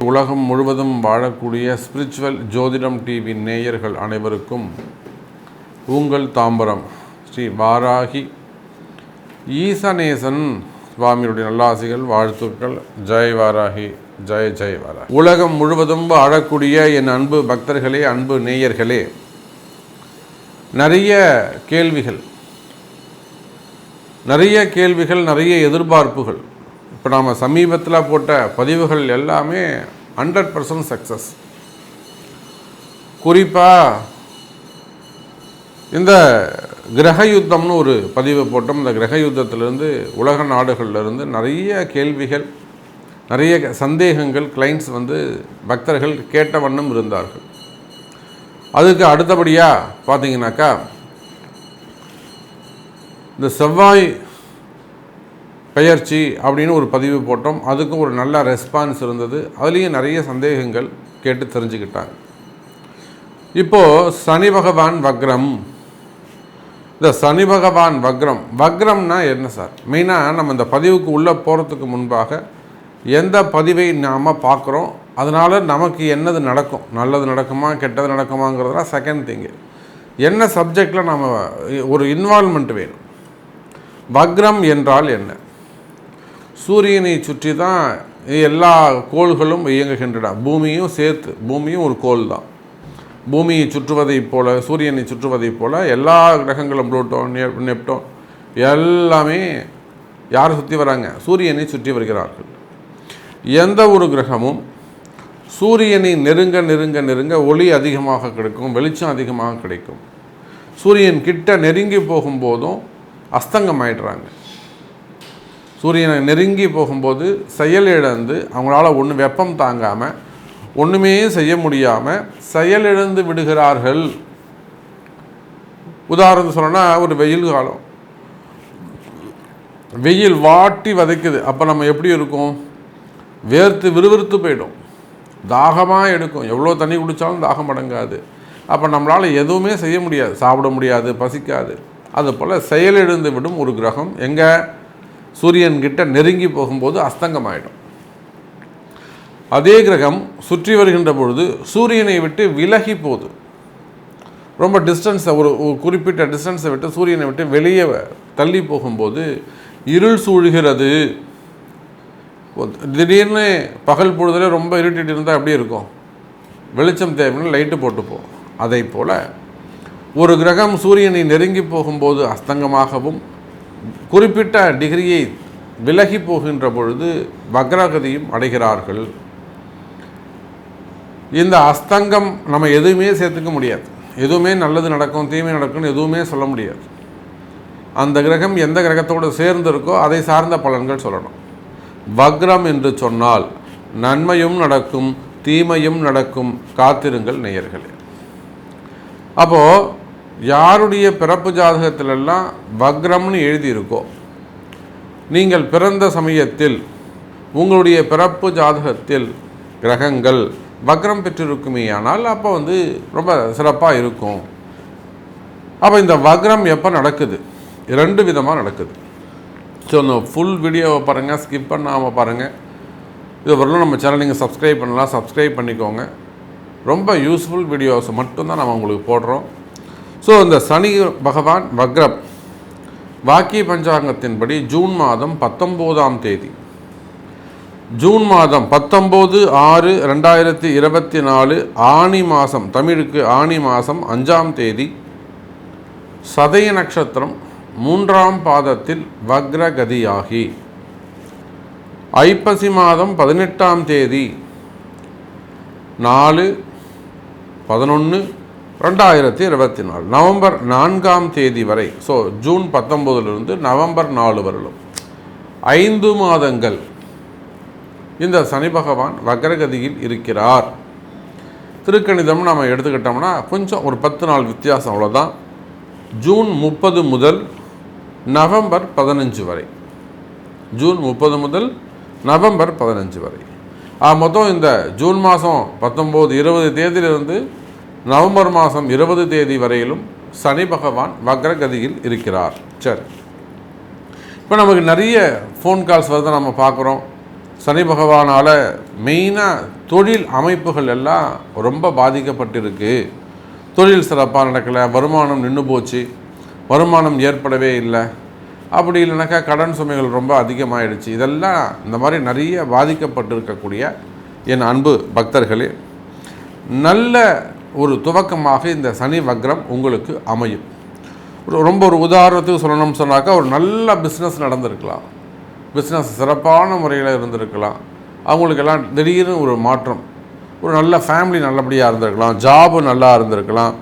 உலகம் முழுவதும் வாழக்கூடிய ஸ்பிரிச்சுவல் ஜோதிடம் டிவி நேயர்கள் அனைவருக்கும் உங்கள் தாம்பரம் ஸ்ரீ வாராகி ஈசநேசன் சுவாமியுடைய நல்லாசிகள் வாழ்த்துக்கள். ஜெய் வாராகி ஜெய் ஜெய் வாராகி. உலகம் முழுவதும் வாழக்கூடிய என் அன்பு பக்தர்களே அன்பு நேயர்களே நிறைய கேள்விகள் நிறைய கேள்விகள் நிறைய எதிர்பார்ப்புகள். இப்போ நாம் சமீபத்தில் போட்ட பதிவுகள் எல்லாமே ஹண்ட்ரட் பர்சன்ட் சக்ஸஸ் குறிப்பாக இந்த கிரக யுத்தம்னு ஒரு பதிவு போட்டோம். இந்த கிரக யுத்தத்திலேருந்து உலக நாடுகள்லேருந்து நிறைய கேள்விகள் நிறைய சந்தேகங்கள் கிளைண்ட்ஸ் வந்து பக்தர்கள் கேட்ட வண்ணம் இருந்தார்கள். அதுக்கு அடுத்தபடியாக பார்த்தீங்கன்னாக்கா இந்த செவ்வாய் பெயர்ச்சி அப்படின்னு ஒரு பதிவு போட்டோம். அதுக்கும் ஒரு நல்ல ரெஸ்பான்ஸ் இருந்தது. அதுலேயும் நிறைய சந்தேகங்கள் கேட்டு தெரிஞ்சுக்கிட்டாங்க. இப்போது சனி பகவான் வக்ரம். இந்த சனி பகவான் வக்ரம். வக்ரம்னா என்ன சார்? மெயினாக நம்ம இந்த பதிவுக்கு உள்ளே போகிறதுக்கு முன்பாக எந்த பதிவை நாம் பார்க்குறோம்? அதனால் நமக்கு என்னது நடக்கும்? நல்லது நடக்குமா? கெட்டது நடக்குமாங்கிறதுலாம் செகண்ட் திங்கு என்ன சப்ஜெக்டில் நம்ம ஒரு இன்வால்மெண்ட் வேணும்? வக்ரம் என்றால் என்ன? சூரியனை சுற்றி தான் எல்லா கோள்களும் இயங்குகின்றன. பூமியும் சேர்த்து பூமியும் ஒரு கோள் தான். பூமியை சுற்றுவதைப் போல சூரியனை சுற்றுவதைப் போல எல்லா கிரகங்களும் புளூட்டோ நெப்டோன் எல்லாமே யார் சுற்றி வராங்க? சூரியனை சுற்றி வருகிறார்கள். எந்த ஒரு கிரகமும் சூரியனை நெருங்க நெருங்க நெருங்க ஒளி அதிகமாக கிடைக்கும் வெளிச்சம் அதிகமாக கிடைக்கும். சூரியன் கிட்ட நெருங்கி போகும்போதும் அஸ்தங்கம் ஆயிடுறாங்க சூரியனை நெருங்கி போகும்போது செயலிழந்து அவங்களால ஒன்று வெப்பம் தாங்காமல் ஒன்றுமே செய்ய முடியாமல் செயலிழந்து விடுகிறார்கள். உதாரணம் சொல்லணும்னா ஒரு வெயில் காலம். வெயில் வாட்டி வதைக்குது. அப்போ நம்ம எப்படி இருக்கும்? வேர்த்து விறுவிறுத்து போயிடும். தாகமாக எடுக்கும். எவ்வளோ தண்ணி குடித்தாலும் தாகம் அடங்காது. அப்போ நம்மளால் எதுவுமே செய்ய முடியாது. சாப்பிட முடியாது பசிக்காது. அதுபோல் செயலிழந்து விடும் ஒரு கிரகம் எங்கே சூரியன்கிட்ட நெருங்கி போகும்போது அஸ்தங்கமாயிடும். அதே கிரகம் சுற்றி வருகின்ற பொழுது சூரியனை விட்டு விலகி போகுது. ரொம்ப டிஸ்டன்ஸை ஒரு குறிப்பிட்ட டிஸ்டன்ஸை விட்டு சூரியனை விட்டு வெளியே தள்ளி போகும்போது இருள் சூழ்கிறது. திடீர்னு பகல் பொழுதுல ரொம்ப இருட்டிட்டு இருந்தால் அப்படியே இருக்கும்? வெளிச்சம் தேவைன்னு லைட்டு போட்டுப்போம். அதை போல் ஒரு கிரகம் சூரியனை நெருங்கி போகும்போது அஸ்தங்கமாகவும் குறிப்பிட்ட டிகிரியை விலகி போகின்ற பொழுது வக்ரகதியும் அடைகிறார்கள். இந்த அஸ்தங்கம் நம்ம எதுவுமே சேர்த்துக்க முடியாது. எதுவுமே நல்லது நடக்கும் தீமை நடக்கும்னு எதுவுமே சொல்ல முடியாது. அந்த கிரகம் எந்த கிரகத்தோடு சேர்ந்திருக்கோ அதை சார்ந்த பலன்கள் சொல்லணும். வக்ரம் என்று சொன்னால் நன்மையும் நடக்கும் தீமையும் நடக்கும் காத்திருங்கள் நேயர்களே. அப்போது யாருடைய பிறப்பு ஜாதகத்திலெல்லாம் வக்ரம்னு எழுதியிருக்கோ நீங்கள் பிறந்த சமயத்தில் உங்களுடைய பிறப்பு ஜாதகத்தில் கிரகங்கள் வக்ரம் பெற்றிருக்குமே ஆனால் அப்போ வந்து ரொம்ப சிறப்பாக இருக்கும். அப்போ இந்த வக்ரம் எப்போ நடக்குது? ரெண்டு விதமாக நடக்குது. ஸோ இந்த ஃபுல் வீடியோவை பாருங்கள் ஸ்கிப் பண்ணாமல் பாருங்கள் இது வரலாம் நம்ம சேனல் நீங்கள் சப்ஸ்கிரைப் பண்ணலாம் சப்ஸ்கிரைப் பண்ணிக்கோங்க. ரொம்ப யூஸ்ஃபுல் வீடியோஸ் மட்டும்தான் நம்ம உங்களுக்கு போடுறோம். ஸோ இந்த சனி பகவான் வக்ரம் வாக்கிய பஞ்சாங்கத்தின்படி ஜூன் மாதம் பத்தொம்போதாம் தேதி. ஜூன் மாதம் பத்தொம்போது ஆறு ரெண்டாயிரத்தி இருபத்தி நாலு ஆணி மாதம் தமிழுக்கு ஆணி மாதம் அஞ்சாம் தேதி சதய நட்சத்திரம் மூன்றாம் பாதத்தில் வக்ரகதியாகி. ஐப்பசி மாதம் பதினெட்டாம் தேதி நாலு பதினொன்று ரெண்டாயிரத்தி இருபத்தி நாலு. நவம்பர் நான்காம் தேதி வரை ஸோ ஜூன் பத்தொம்போதுலேருந்து நவம்பர் நாலு வரலும் ஐந்து மாதங்கள் இந்த சனி பகவான் வக்ரகதியில் இருக்கிறார். திருக்கணிதம் நம்ம எடுத்துக்கிட்டோம்னா கொஞ்சம் ஒரு பத்து நாள் வித்தியாசம் அவ்வளோதான் ஜூன் முப்பது முதல் நவம்பர் பதினஞ்சு வரை. ஜூன் முப்பது முதல் நவம்பர் பதினஞ்சு வரை. மொத்தம் இந்த ஜூன் மாதம் பத்தொம்போது இருபது தேதியிலிருந்து நவம்பர் மாதம் இருபது தேதி வரையிலும் சனி பகவான் வக்ரகதியில் இருக்கிறார். சரி. இப்போ நமக்கு நிறைய ஃபோன் கால்ஸ் வருது நம்ம பார்க்குறோம். சனி பகவானால் மெயினாக தொழில் அமைப்புகள் எல்லாம் ரொம்ப பாதிக்கப்பட்டிருக்கு. தொழில் சிறப்பாக நடக்கலை வருமானம் நின்று போச்சு. வருமானம் ஏற்படவே இல்லை. அப்படி இல்லைனாக்கா கடன் சுமைகள் ரொம்ப அதிகமாகிடுச்சு இதெல்லாம் இந்த மாதிரி நிறைய பாதிக்கப்பட்டிருக்கக்கூடிய என் அன்பு பக்தர்களே நல்ல ஒரு துவக்கமாக இந்த சனி வக்ரம் உங்களுக்கு அமையும். ஒரு ரொம்ப ஒரு உதாரணத்துக்கு சொல்லணும்னு சொன்னாக்கா ஒரு நல்ல பிஸ்னஸ் நடந்திருக்கலாம். பிஸ்னஸ் சிறப்பான முறையில் இருந்திருக்கலாம். அவங்களுக்கெல்லாம் திடீர்னு ஒரு மாற்றம். ஒரு நல்ல ஃபேமிலி நல்லபடியாக இருந்திருக்கலாம். ஜாபு நல்லா இருந்திருக்கலாம்.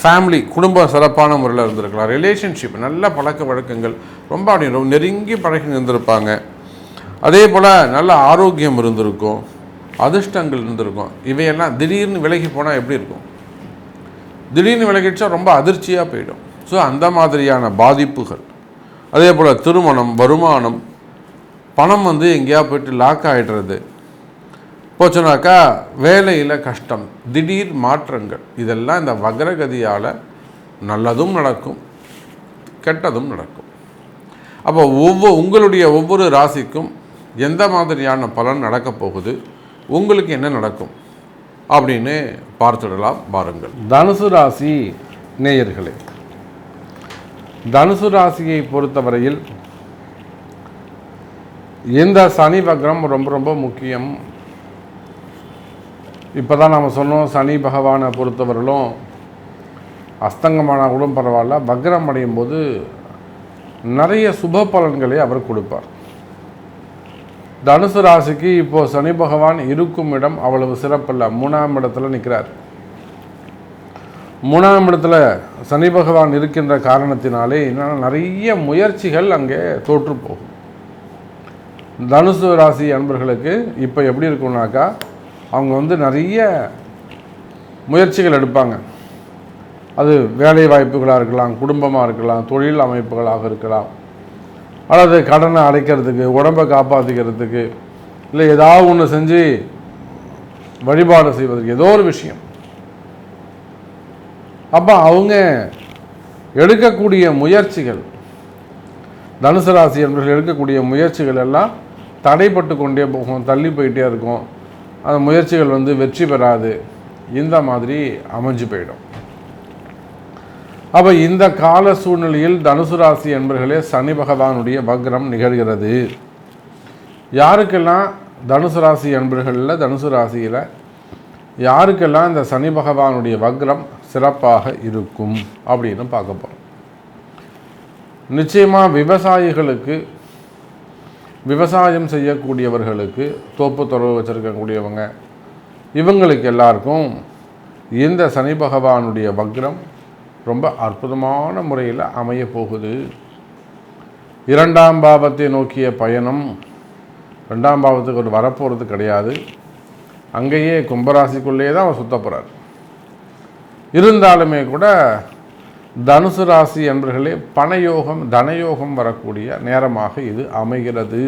ஃபேமிலி குடும்பம் சிறப்பான முறையில் இருந்திருக்கலாம். ரிலேஷன்ஷிப் நல்ல பழக்க வழக்கங்கள் ரொம்ப அப்படி ரொம்ப நெருங்கி பழகி இருந்திருப்பாங்க. அதே போல் நல்ல ஆரோக்கியம் இருந்திருக்கும். அதிர்ஷ்டங்கள் இருந்திருக்கும். இவையெல்லாம் திடீர்னு விலகி போனால் எப்படி இருக்கும்? திடீர்னு விலகிடுச்சா ரொம்ப அதிர்ச்சியாக போயிடும். ஸோ அந்த மாதிரியான பாதிப்புகள். அதே போல் திருமணம் வருமானம் பணம் வந்து எங்கேயா போயிட்டு லாக் ஆகிடுறது போச்சுனாக்கா வேலையில் கஷ்டம் திடீர் மாற்றங்கள். இதெல்லாம் இந்த வக்ரகதியால் நல்லதும் நடக்கும் கெட்டதும் நடக்கும். அப்போ ஒவ்வொரு உங்களுடைய ஒவ்வொரு ராசிக்கும் எந்த மாதிரியான பலன் நடக்கப் போகுது உங்களுக்கு என்ன நடக்கும் அப்படின்னு பார்த்துடலாம் பாருங்கள். தனுசு ராசி நேயர்களே தனுசு ராசியை பொறுத்தவரையில் இந்த சனி வக்ரம் ரொம்ப ரொம்ப முக்கியம். இப்போ தான் நம்ம சொன்னோம் சனி பகவானை பொறுத்தவரையிலும் அஸ்தங்கமானால் கூட பரவாயில்ல. வக்ரம் அடையும் போது நிறைய சுப பலன்களை அவர் கொடுப்பார். தனுசு ராசிக்கு இப்போது சனி பகவான் இருக்கும் இடம் அவ்வளவு சிறப்பில்லை. மூணாம் இடத்துல நிற்கிறார் மூணாம் இடத்துல சனி பகவான் இருக்கின்ற காரணத்தினாலே என்னென்னா நிறைய முயற்சிகள் அங்கே தோற்று போகும். தனுசு ராசி அன்பர்களுக்கு இப்போ எப்படி இருக்கும்னாக்கா அவங்க வந்து நிறைய முயற்சிகள் எடுப்பாங்க. அது வேலை வாய்ப்புகளாக இருக்கலாம் குடும்பமாக இருக்கலாம் தொழில் அமைப்புகளாக இருக்கலாம். அல்லது கடனை அடைக்கிறதுக்கு உடம்பை காப்பாற்றிக்கிறதுக்கு இல்லை ஏதாவது ஒன்று செஞ்சு வழிபாடு செய்வதற்கு ஏதோ ஒரு விஷயம். அப்போ அவங்க எடுக்கக்கூடிய முயற்சிகள் தனுசு ராசி என்பவர்கள் எடுக்கக்கூடிய முயற்சிகள் எல்லாம் தடைப்பட்டு கொண்டே போகும் தள்ளி போயிட்டே இருக்கும். அந்த முயற்சிகள் வந்து வெற்றி பெறாது. இந்த மாதிரி அமைஞ்சு போயிடும். அப்போ இந்த கால சூழ்நிலையில் தனுசு ராசி என்பர்களே சனி பகவானுடைய வக்ரம் நிகழ்கிறது. யாருக்கெல்லாம் தனுசு ராசி என்பர்களில் தனுசு ராசியில் யாருக்கெல்லாம் இந்த சனி பகவானுடைய வக்ரம் சிறப்பாக இருக்கும் அப்படின்னு பார்க்க போகிறோம் நிச்சயமாக விவசாயிகளுக்கு விவசாயம் செய்யக்கூடியவர்களுக்கு தோப்பு தொடர்பு வச்சுருக்கக்கூடியவங்க இவங்களுக்கு எல்லாருக்கும் இந்த சனி பகவானுடைய வக்ரம் ரொம்ப அற்புதமான முறையில் அமைய போகுது. இரண்டாம் பாவத்தை நோக்கிய பயணம் ரெண்டாம் பாவத்துக்கு ஒரு வரப்போகிறது கிடையாது. அங்கேயே கும்பராசிக்குள்ளேயே தான் அவர் சுத்த போகிறார் இருந்தாலுமே கூட தனுசு ராசி என்பர்களே பணயோகம் தனயோகம் வரக்கூடிய நேரமாக இது அமைகிறது.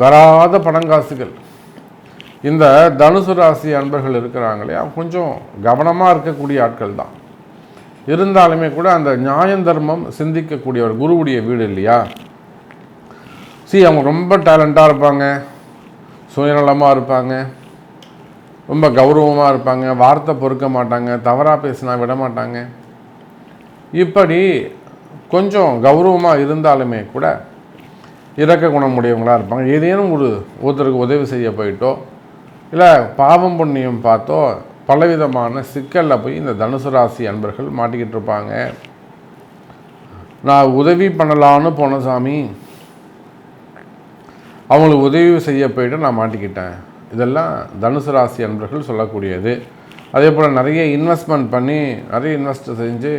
வராத பணங்காசுகள். இந்த தனுசு ராசி அன்பர்கள் இருக்கிறாங்களே அவங்க கொஞ்சம் கவனமாக இருக்கக்கூடிய ஆட்கள் தான். இருந்தாலுமே கூட அந்த நியாயம் தர்மம் சிந்திக்கக்கூடியவர் குருவுடைய வீடு இல்லையா? சி அவங்க ரொம்ப டேலண்ட்டாக இருப்பாங்க சுயநலமாக இருப்பாங்க. ரொம்ப கௌரவமாக இருப்பாங்க வார்த்தை பொறுக்க மாட்டாங்க தவறாக பேசினா விட மாட்டாங்க. இப்படி கொஞ்சம் கௌரவமாக இருந்தாலுமே கூட இறக்க குணமுடையவங்களாக இருப்பாங்க. ஏதேனும் ஒரு ஒருத்தருக்கு உதவி செய்ய போயிட்டோ இல்லை பாவம் புண்ணியம் பார்த்தோ பலவிதமான சிக்கலில் போய் இந்த தனுசு ராசி அன்பர்கள் மாட்டிக்கிட்டு இருப்பாங்க. நான் உதவி பண்ணலான்னு போன சாமி அவங்களுக்கு உதவி செய்ய போயிட்டு நான் மாட்டிக்கிட்டேன். இதெல்லாம் தனுசு ராசி அன்பர்கள் சொல்லக்கூடியது. அதே போல் நிறைய இன்வெஸ்ட்மெண்ட் பண்ணி நிறைய இன்வெஸ்ட் செஞ்சு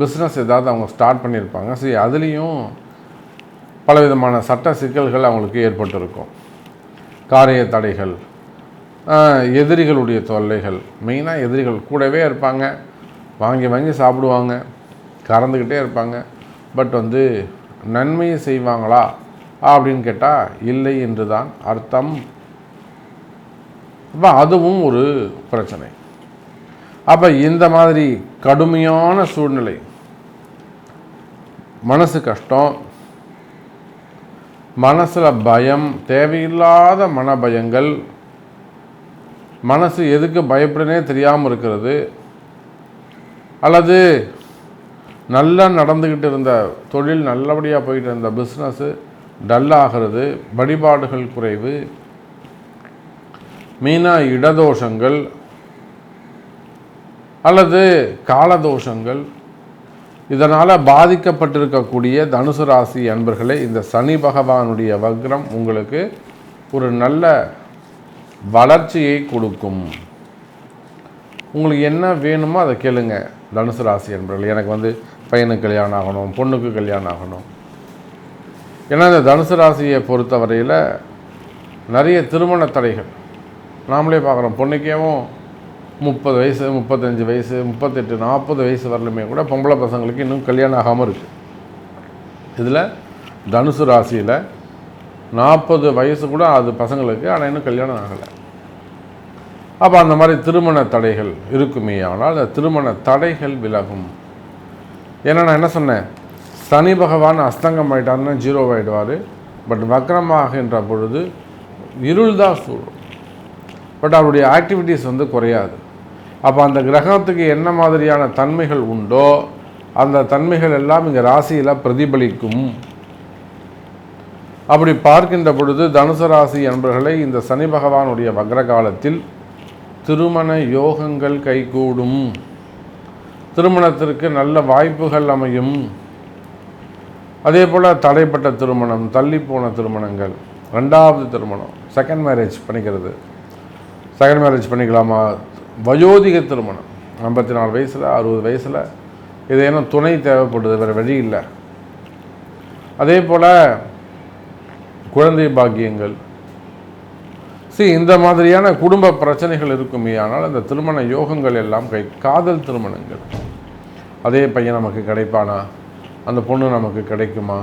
பிஸ்னஸ் ஏதாவது அவங்க ஸ்டார்ட் பண்ணியிருப்பாங்க. சரி அதுலேயும் பலவிதமான சட்ட சிக்கல்கள் அவங்களுக்கு ஏற்பட்டிருக்கும். காரிய தடைகள் எதிரிகளுடைய தொல்லைகள். மெயினாக எதிரிகள் கூடவே இருப்பாங்க. வாங்கி வாங்கி சாப்பிடுவாங்க. கறந்துக்கிட்டே இருப்பாங்க. பட் வந்து நன்மையை செய்வாங்களா அப்படின்னு கேட்டால் இல்லை என்று தான் அர்த்தம். அப்போ அதுவும் ஒரு பிரச்சனை. அப்போ இந்த மாதிரி கடுமையான சூழ்நிலை மனசு கஷ்டம் மனசில் பயம் தேவையில்லாத மன பயங்கள் மனசு எதுக்கு பயப்படுனே தெரியாமல் இருக்கிறது அல்லது நல்லா நடந்துக்கிட்டு இருந்த தொழில் நல்லபடியாக போயிட்டு இருந்த பிஸ்னஸ்ஸு டல்லாகிறது வழிபாடுகள் குறைவு மீனாக இடதோஷங்கள் அல்லது காலதோஷங்கள். இதனால் பாதிக்கப்பட்டிருக்கக்கூடிய தனுசு ராசி அன்பர்களே இந்த சனி பகவானுடைய வக்ரம் உங்களுக்கு ஒரு நல்ல வளர்ச்சியை கொடுக்கும். உங்களுக்கு என்ன வேணுமோ அதை கேளுங்க தனுசு ராசி அன்பர்கள். எனக்கு வந்து பையனுக்கு கல்யாணம் ஆகணும் பொண்ணுக்கு கல்யாணம் ஆகணும். ஏன்னா இந்த தனுசு ராசியை பொறுத்தவரையில் நிறைய திருமண தடைகள். நாமளே பார்க்குறோம். பொண்ணுக்கேவும் முப்பது வயசு முப்பத்தஞ்சு வயசு முப்பத்தெட்டு நாற்பது வயசு வரலுமே கூட பொம்பளை பசங்களுக்கு இன்னும் கல்யாணம் ஆகாமல் இருக்குது இதில் தனுசு ராசியில் நாற்பது வயசு கூட அது பசங்களுக்கு ஆனால் இன்னும் கல்யாணம் ஆகலை. அப்போ அந்த மாதிரி திருமண தடைகள் இருக்குமே ஆனால் அந்த திருமண தடைகள் விலகும். ஏன்னா நான் என்ன சொன்னேன்? சனி பகவான் அஸ்தங்கம் ஆகிட்டாருன்னா ஜீரோ ஆகிடுவார் பட் வக்ரமாகின்ற பொழுது இருள் தான் சூழும். பட் அவருடைய ஆக்டிவிட்டீஸ் வந்து குறையாது. அப்போ அந்த கிரகத்துக்கு என்ன மாதிரியான தன்மைகள் உண்டோ அந்த தன்மைகள் எல்லாம் இங்கே ராசியில் பிரதிபலிக்கும். அப்படி பார்க்கின்ற பொழுது தனுசு ராசி என்பர்களை இந்த சனி பகவானுடைய வக்ர காலத்தில் திருமண யோகங்கள் கைகூடும். திருமணத்திற்கு நல்ல வாய்ப்புகள் அமையும். அதே போல் தடைப்பட்ட திருமணம் தள்ளி போன திருமணங்கள் ரெண்டாவது திருமணம் செகண்ட் மேரேஜ் பண்ணிக்கிறது. செகண்ட் மேரேஜ் பண்ணிக்கலாமா? வயோதிக திருமணம். ஐம்பத்தி நாலு வயசில் அறுபது வயசில் இது ஏன்னா துணை தேவைப்படுது வேறு வழி இல்லை. அதே போல் குழந்தை பாக்கியங்கள். சரி இந்த மாதிரியான குடும்ப பிரச்சனைகள் இருக்குமே ஆனால் அந்த திருமண யோகங்கள் எல்லாம் கை காதல் திருமணங்கள். அதே பையன் நமக்கு கிடைப்பானா? அந்த பொண்ணு நமக்கு கிடைக்குமா?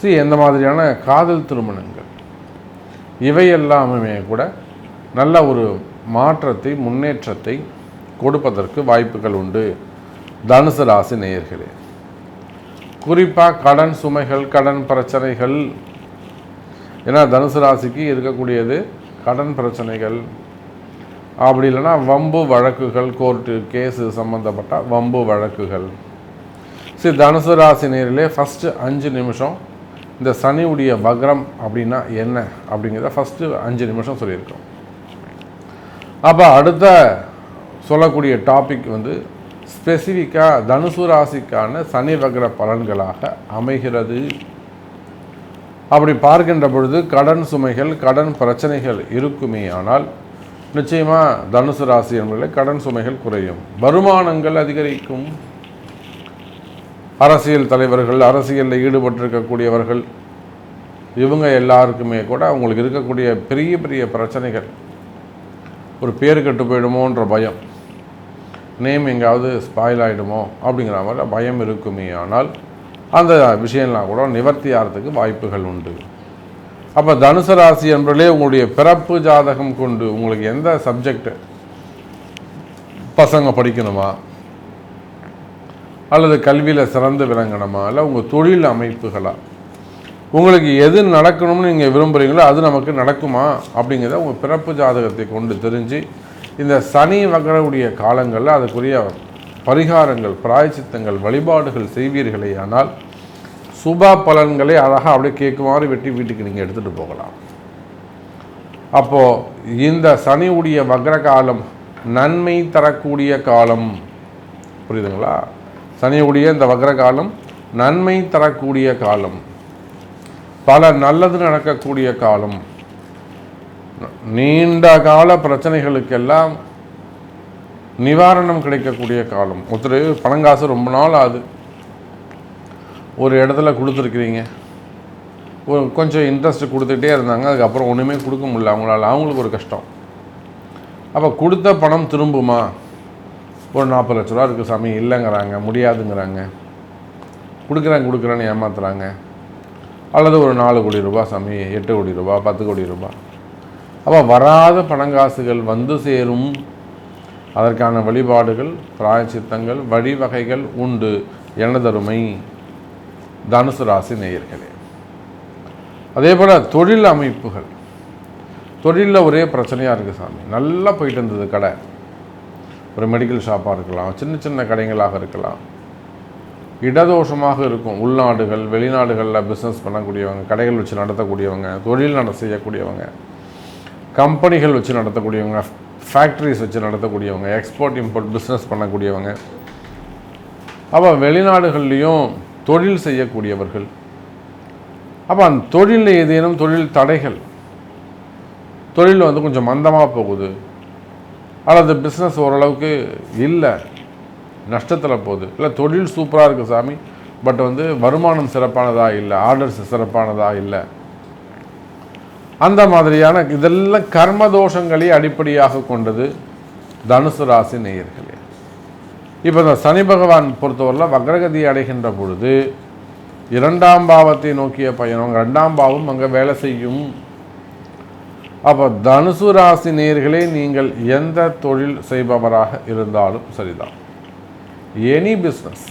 சரி எந்த மாதிரியான காதல் திருமணங்கள்? இவை எல்லாமே கூட நல்ல ஒரு மாற்றத்தை முன்னேற்றத்தை கொடுப்பதற்கு வாய்ப்புகள் உண்டு. தனுசு ராசி நேயர்களே குறிப்பாக கடன் சுமைகள் கடன் பிரச்சனைகள். ஏன்னா தனுசு ராசிக்கு இருக்கக்கூடியது கடன் பிரச்சனைகள். அப்படி இல்லைன்னா வம்பு வழக்குகள் கோர்ட்டு கேஸு சம்மந்தப்பட்ட வம்பு வழக்குகள். சரி தனுசு ராசி நேரிலே ஃபஸ்ட்டு அஞ்சு நிமிஷம். இந்த சனியுடைய வக்ரம் அப்படின்னா என்ன? அப்படிங்கிறத ஃபஸ்ட்டு அஞ்சு நிமிஷம் சொல்லியிருக்கோம். அப்போ அடுத்த சொல்லக்கூடிய டாபிக் வந்து ஸ்பெசிஃபிக்காக தனுசு ராசிக்கான சனி வகர பலன்களாக அமைகிறது. அப்படி பார்க்கின்ற பொழுது கடன் சுமைகள் கடன் பிரச்சனைகள் இருக்குமே ஆனால் நிச்சயமாக தனுசு ராசி என்பதில் கடன் சுமைகள் குறையும். வருமானங்கள் அதிகரிக்கும். அரசியல் தலைவர்கள் அரசியலில் ஈடுபட்டிருக்கக்கூடியவர்கள் இவங்க எல்லாருக்குமே கூட அவங்களுக்கு இருக்கக்கூடிய பெரிய பெரிய பிரச்சனைகள் ஒரு பேர் கெட்டு போயிடுமோன்ற பயம். நேம் எங்காவது ஸ்பாயில் ஆகிடுமோ அப்படிங்கிற மாதிரி பயம் இருக்குமே ஆனால் அந்த விஷயம்லாம் கூட நிவர்த்தி ஆகிறதுக்கு வாய்ப்புகள் உண்டு. அப்போ தனுசு ராசி என்பதிலே உங்களுடைய பிறப்பு ஜாதகம் கொண்டு உங்களுக்கு எந்த சப்ஜெக்டு பசங்க படிக்கணுமா? அல்லது கல்வியில் சிறந்து விளங்கணுமா? இல்லை உங்கள் தொழில் அமைப்புகளாக உங்களுக்கு எது நடக்கணும்னு நீங்கள் விரும்புகிறீங்களோ அது நமக்கு நடக்குமா அப்படிங்கிறத உங்கள் பிறப்பு ஜாதகத்தை கொண்டு தெரிஞ்சு இந்த சனி வகரவுடைய காலங்களில் அதுக்குரிய பரிகாரங்கள் பிராயச்சித்தங்கள் வழிபாடுகள் செய்வீர்களே ஆனால் சுப பலன்களை அழகாக அப்படியே கேட்குமாறு வெட்டி வீட்டுக்கு நீங்கள் எடுத்துகிட்டு போகலாம். அப்போது இந்த சனியுடைய வக்ர காலம் நன்மை தரக்கூடிய காலம். புரியுதுங்களா? சனியுடைய இந்த வக்ர காலம் நன்மை தரக்கூடிய காலம். பல நல்லது நடக்கக்கூடிய காலம். நீண்ட கால பிரச்சனைகளுக்கெல்லாம் நிவாரணம் கிடைக்கக்கூடிய காலம். ஒருத்தர் பணங்காசு ரொம்ப நாள் ஆகுது. ஒரு இடத்துல கொடுத்துருக்குறீங்க. ஒரு கொஞ்சம் இன்ட்ரெஸ்ட் கொடுத்துட்டே இருந்தாங்க. அதுக்கப்புறம் ஒன்றுமே கொடுக்க முடியல. அவங்களால அவங்களுக்கு ஒரு கஷ்டம். அப்போ கொடுத்த பணம் திரும்புமா? ஒரு நாற்பது லட்ச ரூபா இருக்குது சாமி. இல்லைங்கிறாங்க. முடியாதுங்கிறாங்க. கொடுக்குறேன் கொடுக்குறேன்னு ஏமாத்துறாங்க. அல்லது ஒரு நாலு கோடி ரூபாய் சாமி எட்டு கோடி ரூபாய் பத்து கோடி ரூபாய். அப்போ வராத பணங்காசுகள் வந்து சேரும். அதற்கான வழிபாடுகள் பிராயச்சித்தங்கள் வழிவகைகள் உண்டு. எனதருமை தனுசு ராசி நேயர்களே. அதே போல் தொழில் அமைப்புகள். தொழிலில் ஒரே பிரச்சனையாக இருக்குது சாமி. நல்லா போயிட்டு இருந்தது கடை. ஒரு மெடிக்கல் ஷாப்பாக இருக்கலாம் சின்ன சின்ன கடைகளாக இருக்கலாம். இடதோஷமாக இருக்கும். உள்நாடுகள் வெளிநாடுகளில் பிஸ்னஸ் பண்ணக்கூடியவங்க கடைகள் வச்சு நடத்தக்கூடியவங்க தொழில் நட செய்யக்கூடியவங்க கம்பெனிகள் வச்சு நடத்தக்கூடியவங்க ஃபேக்ட்ரிஸ் வச்சு நடத்தக்கூடியவங்க எக்ஸ்போர்ட் இம்போர்ட் பிஸ்னஸ் பண்ணக்கூடியவங்க. அப்போ வெளிநாடுகள்லேயும் தொழில் செய்யக்கூடியவர்கள். அப்போ அந்த தொழிலில் ஏதேனும் தொழில் தடைகள் தொழில் வந்து கொஞ்சம் மந்தமாக போகுது அல்லது பிஸ்னஸ் ஓரளவுக்கு இல்லை நஷ்டத்தில் போகுது. இல்லை தொழில் சூப்பராக இருக்குது சாமி. பட் வந்து வருமானம் சிறப்பானதாக இல்லை? ஆர்டர்ஸ் சிறப்பானதாக இல்லை? அந்த மாதிரியான இதெல்லாம் கர்ம தோஷங்களை அடிப்படையாக கொண்டது தனுசு ராசி நேயர்களே. இப்போ இந்த சனி பகவான் பொறுத்தவரையில் வக்ரகதி அடைகின்ற பொழுது இரண்டாம் பாவத்தை நோக்கிய பயணம் ரெண்டாம் பாவம் அங்கே வேலை செய்யும். அப்போ தனுசு ராசி நேர்களே நீங்கள் எந்த தொழில் செய்பவராக இருந்தாலும் சரிதான். எனி பிஸ்னஸ்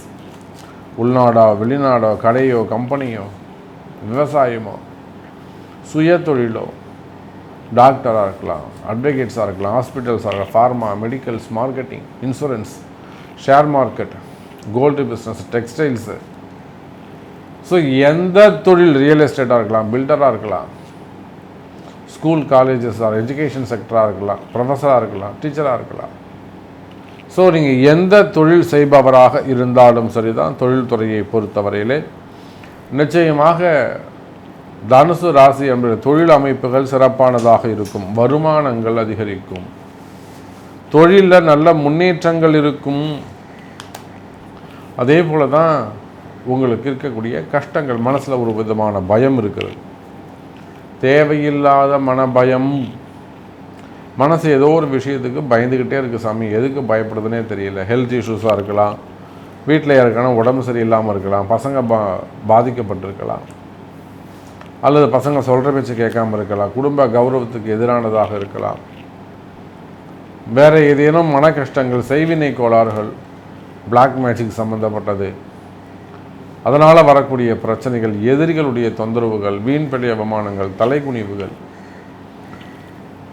உள்நாடோ வெளிநாடோ கடையோ கம்பெனியோ விவசாயமோ சுய தொழிலோ டாக்டராக இருக்கலாம் அட்வொகேட்ஸாக இருக்கலாம் ஹாஸ்பிட்டல்ஸாக இருக்கலாம் pharma medicals marketing insurance share market gold business textiles so எந்த தொழில் ரியல் எஸ்டேட்டாக இருக்கலாம் பில்டராக இருக்கலாம் ஸ்கூல் காலேஜஸ் ஆர் எஜுகேஷன் செக்டராக இருக்கலாம் ப்ரொஃபஸராக இருக்கலாம் டீச்சராக இருக்கலாம் ஸோ நீங்கள் எந்த தொழில் செய்பவராக இருந்தாலும் சரிதான் தொழில்துறையை பொறுத்தவரையிலே. நிச்சயமாக தனுசு ராசி என்ற தொழில் அமைப்புகள் சிறப்பானதாக இருக்கும் வருமானங்கள் அதிகரிக்கும். தொழிலில் நல்ல முன்னேற்றங்கள் இருக்கும். அதே போல தான் உங்களுக்கு இருக்கக்கூடிய கஷ்டங்கள் மனசில் ஒரு விதமான பயம் இருக்கிறது. தேவையில்லாத மன பயம் மனசு ஏதோ ஒரு விஷயத்துக்கு பயந்துக்கிட்டே இருக்குது சாமி. எதுக்கு பயப்படுதுன்னே தெரியல. ஹெல்த் இஷ்யூஸாக இருக்கலாம். வீட்டில் யாருக்கான உடம்பு சரியில்லாமல் இருக்கலாம் பசங்க பா பாதிக்கப்பட்டிருக்கலாம். அல்லது பசங்க சொல்கிற பேச்சு கேட்காம இருக்கலாம். குடும்ப கௌரவத்துக்கு எதிரானதாக இருக்கலாம். வேறு ஏதேனும் மன கஷ்டங்கள் செய்வினை கோளாறுகள் பிளாக் மேஜிக் சம்மந்தப்பட்டது அதனால் வரக்கூடிய பிரச்சனைகள் எதிரிகளுடைய தொந்தரவுகள் வீண்படி அவமானங்கள் தலைக்குனிவுகள்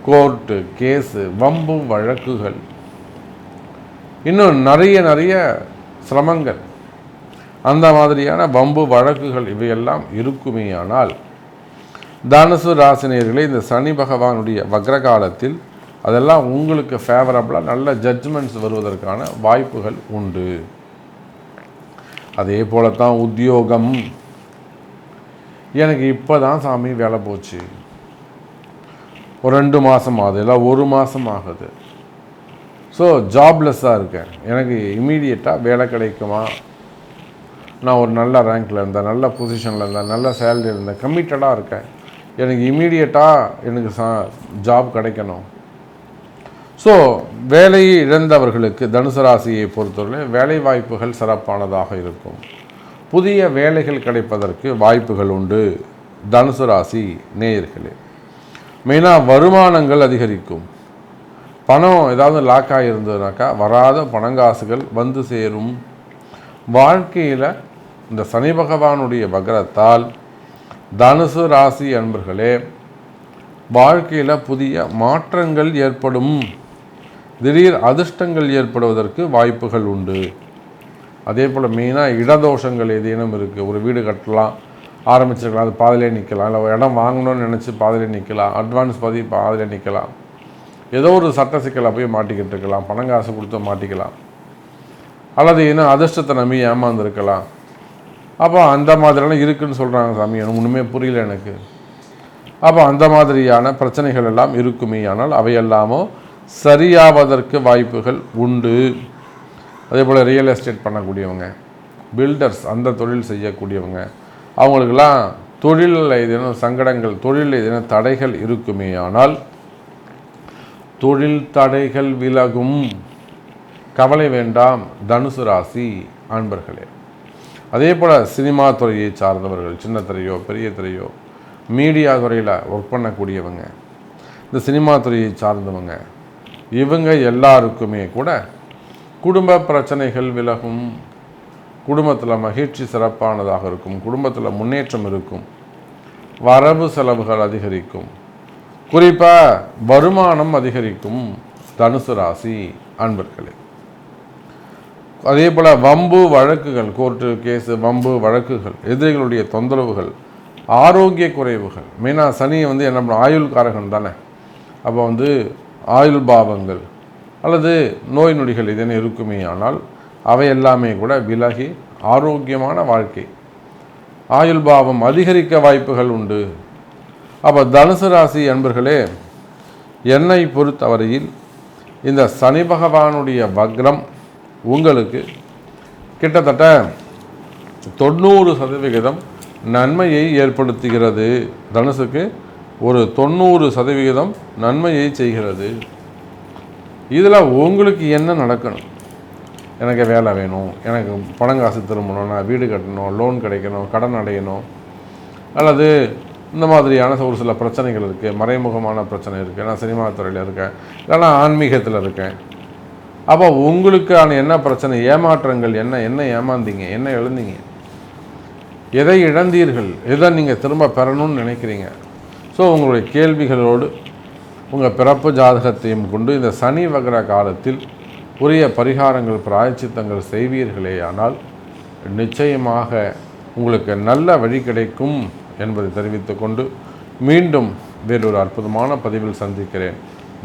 கோர்ட்டு கேஸு வம்பு வழக்குகள். இன்னும் நிறைய நிறைய சிரமங்கள். அந்த மாதிரியான வம்பு வழக்குகள் இவையெல்லாம் இருக்குமேயானால் தனுசு ராசினியர்களே இந்த சனி பகவானுடைய வக்ர காலத்தில் அதெல்லாம் உங்களுக்கு ஃபேவரபுளாக நல்ல ஜட்ஜ்மெண்ட்ஸ் வருவதற்கான வாய்ப்புகள் உண்டு. அதே போலத்தான் உத்தியோகம். எனக்கு இப்போ தான் சாமி வேலை போச்சு. ஒரு ரெண்டு மாதம் ஆகுது இல்லை ஒரு மாதம் ஆகுது. ஸோ ஜாப்லெஸ்ஸாக இருக்கேன். எனக்கு இமீடியட்டாக வேலை கிடைக்குமா? நான் ஒரு நல்ல ரேங்க்கில் இருந்தேன் நல்ல பொசிஷனில் இருந்தேன் நல்ல சேலரி இருந்தேன் கம்மிட்டடாக இருக்கேன். எனக்கு இமீடியட்டாக எனக்கு சா ஜாப் கிடைக்கணும். ஸோ வேலையை இழந்தவர்களுக்கு தனுசு ராசியை பொறுத்தவரை வேலை வாய்ப்புகள் சிறப்பானதாக இருக்கும். புதிய வேலைகள் கிடைப்பதற்கு வாய்ப்புகள் உண்டு. தனுசு ராசி நேயர்களே. மெயினாக வருமானங்கள் அதிகரிக்கும். பணம் ஏதாவது லாக் ஆகியிருந்ததுனாக்கா வராத பணங்காசுகள் வந்து சேரும். வாழ்க்கையில் இந்த சனி பகவானுடைய வகரத்தால் தனுசு ராசி அன்பர்களே வாழ்க்கையில் புதிய மாற்றங்கள் ஏற்படும். திடீர் அதிர்ஷ்டங்கள் ஏற்படுவதற்கு வாய்ப்புகள் உண்டு. அதே போல் மெயினாக இடதோஷங்கள் ஏதேனும் இருக்குது ஒரு வீடு கட்டலாம். ஆரம்பிச்சிருக்கலாம். அது பாதிலே நிற்கலாம். இல்லை இடம் வாங்கணும்னு நினச்சி பாதிலே நிற்கலாம். அட்வான்ஸ் பதி பாதிலே நிற்கலாம். ஏதோ ஒரு சட்ட சிக்கலை போய் மாட்டிக்கிட்டு இருக்கலாம். பணம் காசு கொடுத்து மாட்டிக்கலாம். அல்லது இன்னும் அதிர்ஷ்டத்தை நம்பி ஏமாந்துருக்கலாம். அப்போ அந்த மாதிரிலாம் இருக்குதுன்னு சொல்கிறாங்க சாமி. எனக்கு ஒன்றுமே புரியல எனக்கு. அப்போ அந்த மாதிரியான பிரச்சனைகள் எல்லாம் இருக்குமே. ஆனால் அவையெல்லாமோ சரியாவதற்கு வாய்ப்புகள் உண்டு. அதே போல் ரியல் எஸ்டேட் பண்ணக்கூடியவங்க பில்டர்ஸ் அந்த தொழில் செய்யக்கூடியவங்க அவங்களுக்கெல்லாம் தொழிலில் ஏதேனும் சங்கடங்கள் தொழிலில் ஏதேனும் தடைகள் இருக்குமே ஆனால் தொழில் தடைகள் விலகும். கவலை வேண்டாம் தனுசு ராசி அன்பர்களே. அதே போல் சினிமா துறையை சார்ந்தவர்கள் சின்ன துறையோ பெரிய துறையோ மீடியா துறையில் ஒர்க் பண்ணக்கூடியவங்க இந்த சினிமா துறையை சார்ந்தவங்க இவங்க எல்லாருக்குமே கூட குடும்ப பிரச்சனைகள் விலகும். குடும்பத்தில் மகிழ்ச்சி சிறப்பானதாக இருக்கும். குடும்பத்தில் முன்னேற்றம் இருக்கும். வரவு செலவுகள் அதிகரிக்கும். குறிப்பாக வருமானம் அதிகரிக்கும். தனுசு ராசி அன்பர்களே. அதே போல் வம்பு வழக்குகள் கோர்ட்டு கேஸு வம்பு வழக்குகள் எதிரிகளுடைய தொந்தரவுகள் ஆரோக்கிய குறைவுகள். மெயினாக சனியை வந்து என்ன பண்ணும்? ஆயுள்காரகன் தானே. அப்போ வந்து ஆயுள் பாவங்கள் அல்லது நோய் நொடிகள் இதென இருக்குமே ஆனால் அவை எல்லாமே கூட விலகி ஆரோக்கியமான வாழ்க்கை. ஆயுள் பாவம் அதிகரிக்க வாய்ப்புகள் உண்டு. அப்போ தனுசு ராசி அன்பர்களே என்னை பொறுத்தவரையில் இந்த சனி பகவானுடைய வக்ரம் உங்களுக்கு கிட்டத்தட்ட தொண்ணூறு சதவிகிதம் நன்மையை ஏற்படுத்துகிறது. தனுசுக்கு ஒரு தொண்ணூறு சதவிகிதம் நன்மையை செய்கிறது. இதில் உங்களுக்கு என்ன நடக்கணும்? எனக்கு வேலை வேணும். எனக்கு பணம் காசு திரும்பணும். நான் வீடு கட்டணும் லோன் கிடைக்கணும் கடன் அடையணும். அல்லது இந்த மாதிரியான ஒரு சில பிரச்சனைகள் இருக்குது மறைமுகமான பிரச்சனை இருக்குது நான் சினிமா துறையில் இருக்கேன். இல்லைனா ஆன்மீகத்தில் இருக்கேன். அப்போ உங்களுக்கான என்ன பிரச்சனை ஏமாற்றங்கள் என்ன என்ன ஏமாந்தீங்க என்ன இழந்தீங்க எதை இழந்தீர்கள்? எதை நீங்கள் திரும்ப பெறணும்னு நினைக்கிறீங்க? ஸோ உங்களுடைய கேள்விகளோடு உங்கள் பிறப்பு ஜாதகத்தையும் கொண்டு இந்த சனி வகர காலத்தில் உரிய பரிகாரங்கள் பிராயச்சித்தங்கள் செய்வீர்களே ஆனால் நிச்சயமாக உங்களுக்கு நல்ல வழி கிடைக்கும் என்பதை தெரிவித்துக்கொண்டு மீண்டும் வேறொரு அற்புதமான பதிவில் சந்திக்கிறேன்.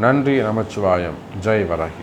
நன்றி நமச்சிவாயம். ஜெய் வராகி.